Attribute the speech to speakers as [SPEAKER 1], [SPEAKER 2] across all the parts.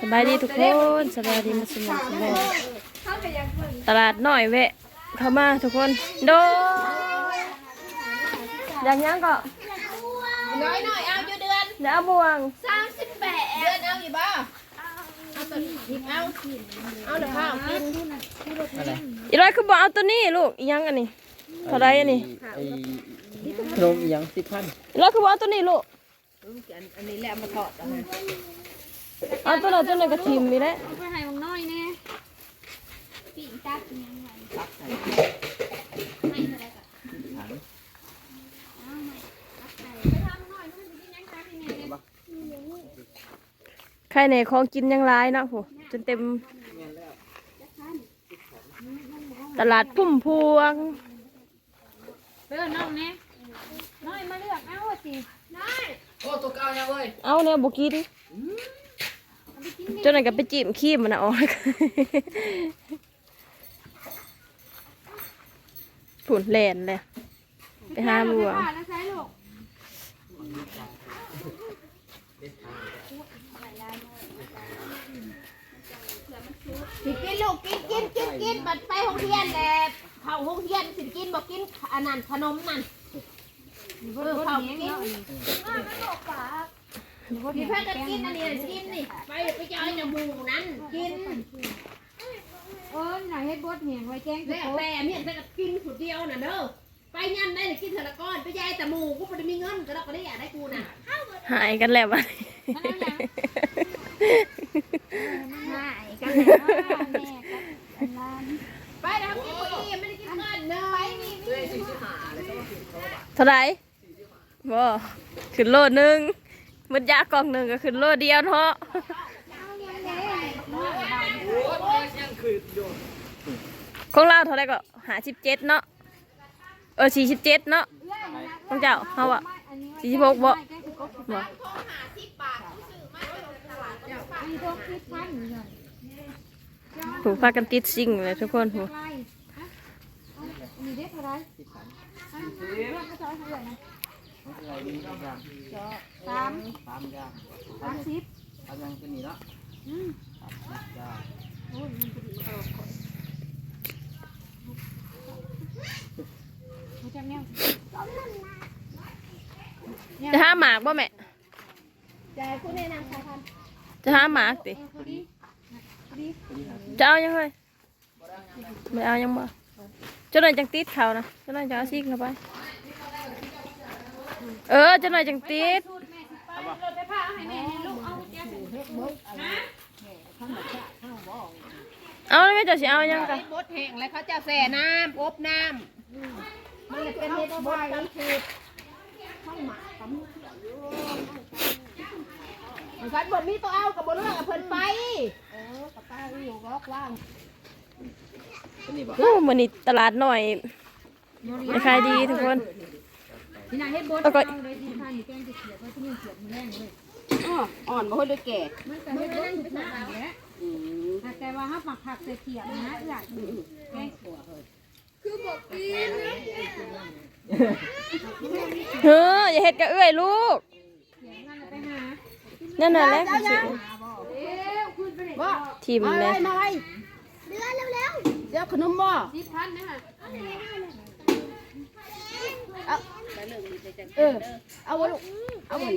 [SPEAKER 1] สบายดีทุกคนสบายดีมาสมองสมองตลาดน้อยแวะเข้ามาทุกคนโดยอย่างยังก็
[SPEAKER 2] น้อยหน่อยเอาอยู่เดือน
[SPEAKER 1] เดี๋ยวเอาบวง
[SPEAKER 2] สามสิบแปดเดือนเอาอยู่บ่เอาตัวหยิบเอาเอาเดี๋ยวข้าวกิน
[SPEAKER 3] อะไร
[SPEAKER 1] อีร้อยคือบอกเอาตัวนี้ลูกอีหยังอันนี้เท่าไรอันนี้
[SPEAKER 3] ไอ้ขนมอีหยังสิบพัน
[SPEAKER 1] อีร้อยคือบอกเอาตัวนี้ลูก
[SPEAKER 2] อันนี้แหละมาทอดนะ
[SPEAKER 1] เอาตัวนั้นตัวนั้นกระทิมนี่แหละ
[SPEAKER 4] ไปให้มึงน้อยแน่ปีกตักอิหยังไงให้เท่าไหร่ก่อนเอาใหม่ตักไก่ไปทำหน่อยนู่นสิกินยังตักยังไงเนี่ย
[SPEAKER 1] ใครในของกินยังร้ายเนาะโหจนเต็ม ตลาดพุ่มพวง
[SPEAKER 4] เลือกน้องแน่น้อยมาเลือกเอาสิ
[SPEAKER 3] โอ้ตัวเก่าเนี่ยเว้ย
[SPEAKER 1] เอาเนี่ยบุกิน จนไหนก็ไปจิ้มขี้มันนะออกผุนแลนเลยไปห้าบัว
[SPEAKER 4] ไปแล้วใช้ลูก
[SPEAKER 2] สิกินลูกกินกินกินกินบัดไปโรงเรียนแหละเข้าโรงเรียนสิกินบอกกินอันนั้นขนมนั่นเออเข้ากิน พี่เพื่อนก็กินอันนี้กินนี่ไปไปจอยจมูกนั้นกิน
[SPEAKER 4] เออหน่อยให้บดเหนียงไว้แจ้ง
[SPEAKER 2] แล้วแต่เมียนแต่ก็กินสุดเดียวน่ะเด้อไปยันได้เลยกินเทละก้อนไปยายแต่หมูกูไม่ได้มีเงินก็เราก็ได้อยากได้กูน่ะ
[SPEAKER 1] หายกันแล้ววัน
[SPEAKER 4] ง่ายกันแล้วแม่กับร้าน
[SPEAKER 2] ไปแล้วกินกูอีไม่ได้กินเงินเนอะไปนี่
[SPEAKER 1] เท่าไหรบ่ขึ้นโลหนึง มันยากล่องหนึ่งก็ขึ้นโลเดียวเนาะของเราเท่าไรก็หาสิบเจ็ดเนาะเออสี่สิบเจ็ดเนาะของเจ้าเขาอะสี่สิบหกบ่บ่ผูกพากันติดซิ่งเลยทุกคนถู ก
[SPEAKER 4] ไรมีได้เท่าไร
[SPEAKER 3] สิบพัน
[SPEAKER 4] เรื่องก็จะเอาเท่าไหร่นะ
[SPEAKER 3] อะไรดีทุกอย่าง
[SPEAKER 4] สาม
[SPEAKER 3] สามอย่าง
[SPEAKER 4] สามสิบ
[SPEAKER 3] สามอย่างเป็นนี่เนาะ
[SPEAKER 4] อืม
[SPEAKER 3] สามอย่าง
[SPEAKER 4] โอ้ยมันจะดีกระโดดข่อยเขาจะแนว
[SPEAKER 1] จะหาหมากบ่แม่
[SPEAKER 2] จ่ายกูแนะนำสายพัน
[SPEAKER 1] จะหาหมากติ
[SPEAKER 4] เออพอดีพอดี
[SPEAKER 1] จะเอายังไงไม่เอายังบ่เจ้าหน่อยจังติดเขานะเจ้าหน่อยจะเอาซิกเข้าไป เออเจ้าหน่อยจังติด
[SPEAKER 4] รถไปพาให้แม่ลูกเอาแก้ว
[SPEAKER 1] เอาแล้วแม่เจะสิเอายังกัน
[SPEAKER 2] บดแห้งแล้วเขาจะแส่น้ำอบน้ำมันเลยเป็นเห็ดบดกันคือมันกันบดมีตัวเอากับบดเรื่องกับเพิ่นไป
[SPEAKER 3] เป็นนี่บ่
[SPEAKER 1] โอ้มันนี่ตลาดหน่อยไม่ขายดีทุกคน
[SPEAKER 4] ที่ไหนให้บด
[SPEAKER 1] แล้วก็
[SPEAKER 4] เอาเลยที่ทานอยู่แกงจะเขียดไว้ที่นี่เขียดมือแรงเลย
[SPEAKER 2] อ่อนบ่ค่อยด้วยแก่
[SPEAKER 4] มันก็ให้บดทุกหน้าแหละแต่ว่าถ้าหมักผักใส่เขียดนะอยากแกงขัว
[SPEAKER 1] เฮ้ออย่าเฮ็ดกับเอื้อยลูก
[SPEAKER 4] เขียดนั่นไปหา
[SPEAKER 1] นั่นน่ะแหละคือสิ
[SPEAKER 4] เอ๊ะคุณไปไหน
[SPEAKER 2] บ่
[SPEAKER 1] ทิมเลย
[SPEAKER 2] มาไว้เดือเร็วๆเดี๋ยวขนมบ่
[SPEAKER 4] สิพันนะฮะ
[SPEAKER 2] เออเอาไว้ลูกเอาไว้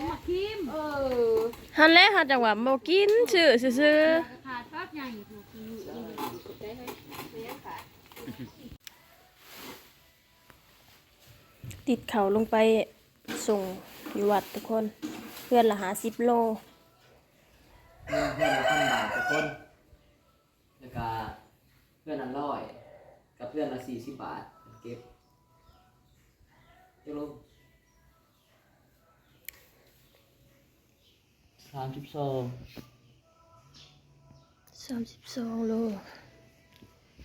[SPEAKER 4] มาคิม
[SPEAKER 2] เออ
[SPEAKER 1] ฮันแหล้วหาจังหวะบ่กินชื่อซื่อ
[SPEAKER 4] ขาดฟักใหญ่
[SPEAKER 1] ติดเขาลงไปส่งอยู่วัดทุกคน เพื่อนละหาสิบโล
[SPEAKER 3] เพื่อนละพันบาททุกคน แล้วก็เพื่อนละร้อยกับเพื่อนละสี่สิบบาทเก็บเจ้าลูกสามสิบสอง
[SPEAKER 1] สามสิบสองโล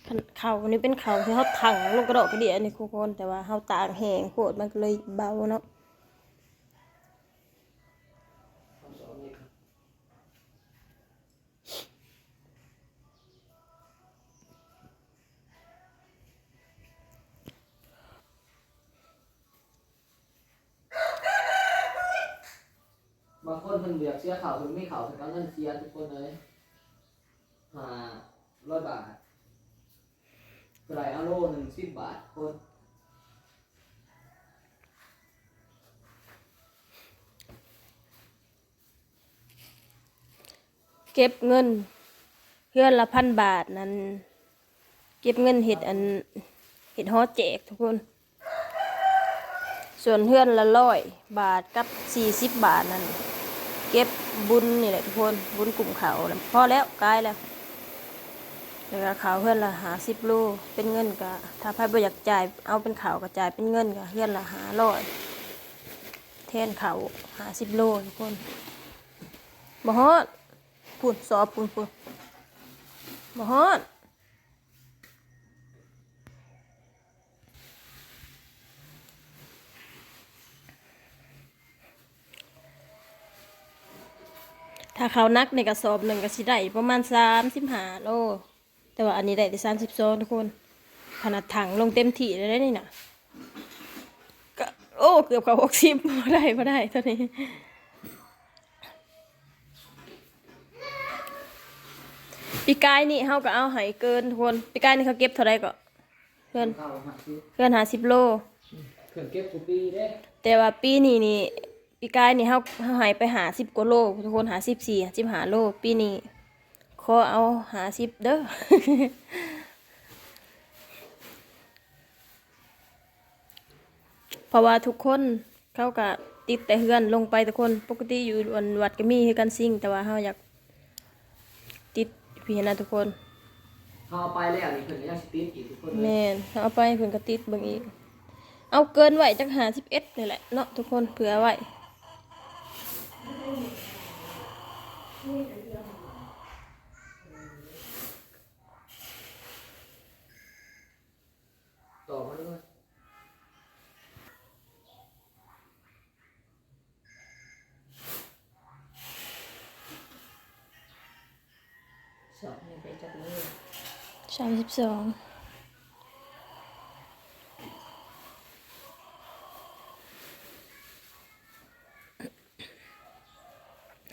[SPEAKER 1] คันเขานี่เป็นเขาที่เขาถังลงกระโดดกระเดียนี่ทุกคนแต่ว่าเขาตากแห้งโคตรมันก็เลยเบาเนาะ
[SPEAKER 3] มันเบียกเสียเข่าวมันไม่เข่าวถึงการเงินเสียทุกคนเลยหาร้อยบาทไก่อโลหนึ่งสิบบาทคน
[SPEAKER 1] เก็บเงินเพื่อนละพันบาทนั้น เก็บเงินเห็ดอันเห็ดฮอแจกทุกคน ส่วนเพื่อนละร้อยบาทกับสี่สิบบาทนั้น เก็บบุญนี่แหละทุกคนบุญกลุ่มเขาน่ะพอแล้วกายแล้วแล้วก็ขาวเพื่อนละหาสิบโลเป็นเงินก็ถ้าใครบ่อยากจ่ายเอาเป็นขาวก็จ่ายเป็นเงินก็เพื่อนละหาร้อยแทนเขาหาสิบโลทุกคนบ่ฮอดปุ่นสอบปุ่นปุ่นบ่ฮอด เขานักในกระสอบหนึ่งก็สิได้ประมาณสามสิบห้าโล แต่ว่าอันนี้ได้ที่สามสิบสองทุกคน ขนาดถังลงเต็มที่เลยได้นี่นะก็โอ้เกือบเขาหกสิบพอได้พอได้เท่านี้ปีกายนี่เขาก็เอาใหายเกินทุกคนปีกายนี่เขาเก็บเท่าไรก็เพื่อน
[SPEAKER 3] ข้าวหาซื้อ
[SPEAKER 1] เพื่อนหาสิบโล
[SPEAKER 3] เขื่อนเก็บกูปีเด้
[SPEAKER 1] แต่ว่าปีนี้นี่ ปีกายนี่เขาเขาใหายไปหาสิบกว่าโลทุกคนหาสิบสี่สิบหาโลปีนี้ขอเอาหาสิบเด้อเพราะว่าทุกคนเขาก็ติดแต่เฮือนลงไปทุกคนปกติอยู่วันวัดก็มีคือกันซิ่ง แต่ว่าเขาอยากติดพี่นะทุกคน
[SPEAKER 3] เขาเอาไปแล้วนี่เขื่อนก็ยังสติดอีกทุกคนเลย
[SPEAKER 1] แม่นเอาไปเพิ่นก็ติดเบิ่งอีก เอาเกินไว้จักหาสิบเอ็ดนี่แหละเนาะทุกคนเผื่อไว้
[SPEAKER 3] ต่อมาด้วย
[SPEAKER 2] สอบนี่ไปจากนี้
[SPEAKER 1] สามสิบสอง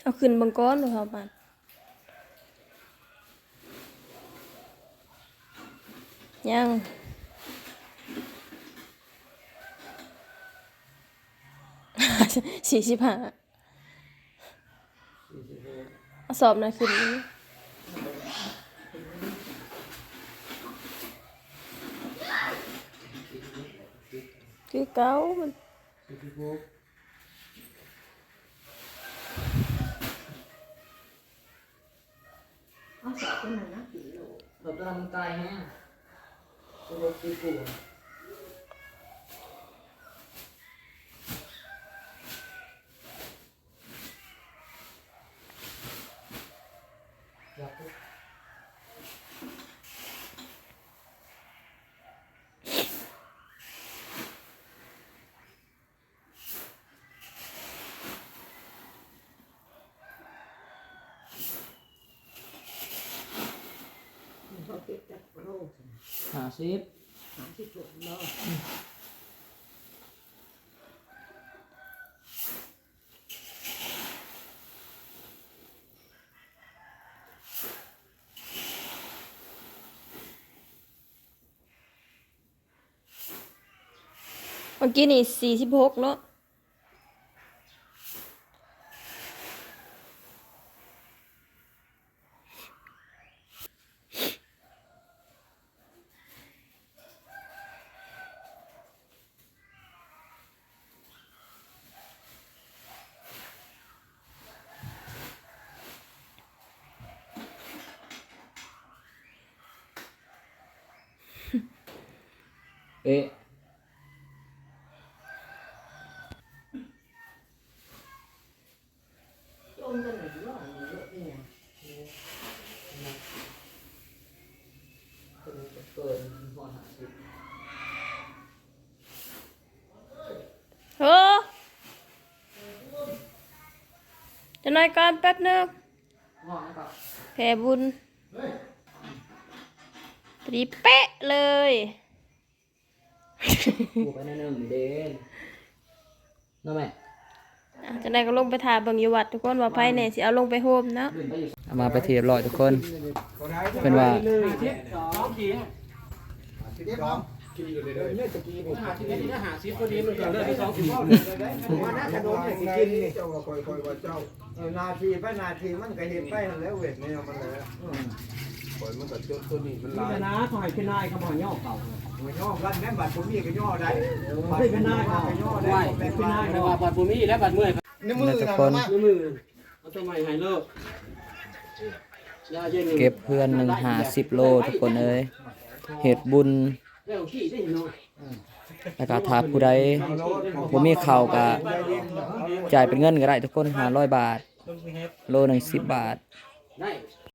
[SPEAKER 1] เอาขึ้นบังก้อนดูครับบ้านยังสี่สิบห้า
[SPEAKER 3] ส
[SPEAKER 1] อบน่อยขึ้นนี้คือเก้ามัน
[SPEAKER 3] สี่สิบหก
[SPEAKER 2] เอาสอบเป็นหนึ่งนะกี่โล
[SPEAKER 3] เราจะทำมันไกลแฮะตัวรถตีกูอยากพูด
[SPEAKER 2] เขาเก็บจากโลก
[SPEAKER 3] หาซิป
[SPEAKER 2] สามสิบหกโล
[SPEAKER 1] เมื่อกี้นี่สี่สิบหกเนาะ
[SPEAKER 3] เอ๊ะ
[SPEAKER 2] จมกันหนึ่งโลหนึ่งโลเนี่ย
[SPEAKER 3] ตัวนี้จะเกินหัวหาซิป
[SPEAKER 1] เออจะหน่อยก่อนแป๊บหนึง
[SPEAKER 3] หัวนะครับ
[SPEAKER 1] แผ่บุญตรีเป๊ะเลย
[SPEAKER 3] กูไปในหนึ่งเดนน้าแม่
[SPEAKER 1] อะจังได๋ก็ลงไปถ่ายเบิ่งอยู่วัดทุกคนว่าไผแน่สิเอาลงไปโฮมเนาะ
[SPEAKER 3] เอามาไปเทียบร้อยทุกคนเป็นว่า
[SPEAKER 5] มาหน้าขนมให้กินนี่เจ้าก็คอยๆว่าเจ้าเออนาทีไปนาทีมันก็เห็นไปหั่นแล้วเวทแนวมันแล้วอืมปล่อยมันก็จนตัวนี้มันลาย
[SPEAKER 6] นะขอให้ขึ้นนายเขาบอกย่อเก่า
[SPEAKER 5] หัวย่อกันแม่บัดผมมีก็ย่อได้
[SPEAKER 6] ให้ขึ้นนาย
[SPEAKER 5] บั
[SPEAKER 6] เขา
[SPEAKER 5] ก็ย่อได้
[SPEAKER 6] ไม่ขึ้น
[SPEAKER 5] นานา
[SPEAKER 6] แต่ว่าบัดบุมีและบัดเมื่อย
[SPEAKER 5] ในมือ
[SPEAKER 3] ทุก
[SPEAKER 5] นะ
[SPEAKER 3] คน
[SPEAKER 5] มา
[SPEAKER 6] มือเอาตัวใหม่ให้เลิกเก็
[SPEAKER 3] บเพื่อนหนึ่งหาสิบโลทุกคนเอ้ยเหตุบุญ
[SPEAKER 6] แล้วขี้ได้เนาะ
[SPEAKER 3] แล้วก็ถ้าผู้ใดบ่มีข้าก็จ่ายเป็นเงินก็ได้ทุกคน500บาท โลหนึ่ง10บบาท